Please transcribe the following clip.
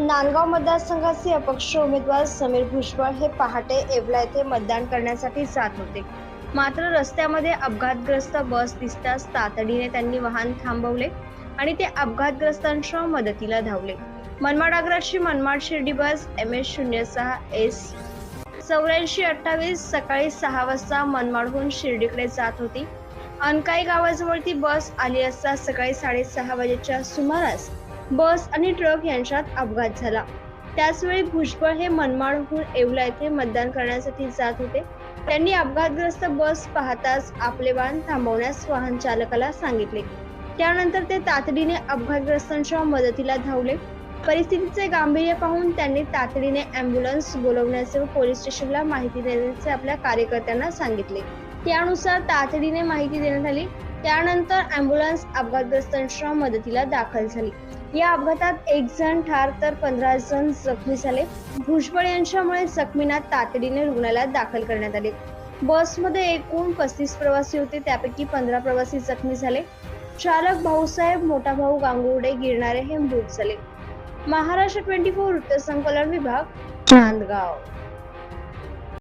नांदगाव मतदारसंघाचे अपक्ष उमेदवार समीर भुजबळ हे पहाटे येवला येथे मतदान करण्यासाठी जात होते. मात्र रस्त्यामध्ये अपघातग्रस्त बस दिसताच तातडीने त्यांनी वाहन थांबवले आणि ते अपघातग्रस्तांच्या मदतीला धावले. Manmad आग्राची Manmad Shirdi bus M S शून्य सहा एस चौऱ्याऐंशी अठ्ठावीस सकाळी सहा वाजता मनमाडहून शिर्डीकडे जात होती. अनकाई गावाजवळ ती बस आली असता सकाळी साडेसहा वाजेच्या सुमारास बस आणि ट्रक यांच्यात अपघात झाला. त्याचवेळी भुजबळ हे मनमाडहून येवला येथे मतदान करण्यासाठी जात होते. त्यांनी अपघातग्रस्त बस पाहताच आपले वाहन थांबवण्यास वाहन चालकाला सांगितले. त्यानंतर ते तातडीने अपघातग्रस्तांच्या मदतीला धावले. परिस्थितीचे गांभीर्य पाहून त्यांनी तातडीने अँब्युलन्स बोलवण्याचे व पोलीस स्टेशनला माहिती देण्याचे आपल्या कार्यकर्त्यांना सांगितले. त्यानुसार तातडीने माहिती देण्यात आली. त्यानंतर अँब्युलन्स अपघातग्रस्तांच्या मदतीला दाखल झाली. या अपघातात एक जण ठार तर पंधरा जण जखमी झाले. भुजबळ यांच्यामुळे जखमींना तातडीने रुग्णालयात दाखल करण्यात आले. बसमध्ये एकूण पस्तीस प्रवासी होते त्यापैकी पंधरा प्रवासी जखमी झाले. चालक भाऊसाहेब मोठा भाऊ गांगुर्डे गिरणारे हे मृत झाले. महाराष्ट्र ट्वेंटी फोर वृत्तसंकलन विभाग नांदगाव.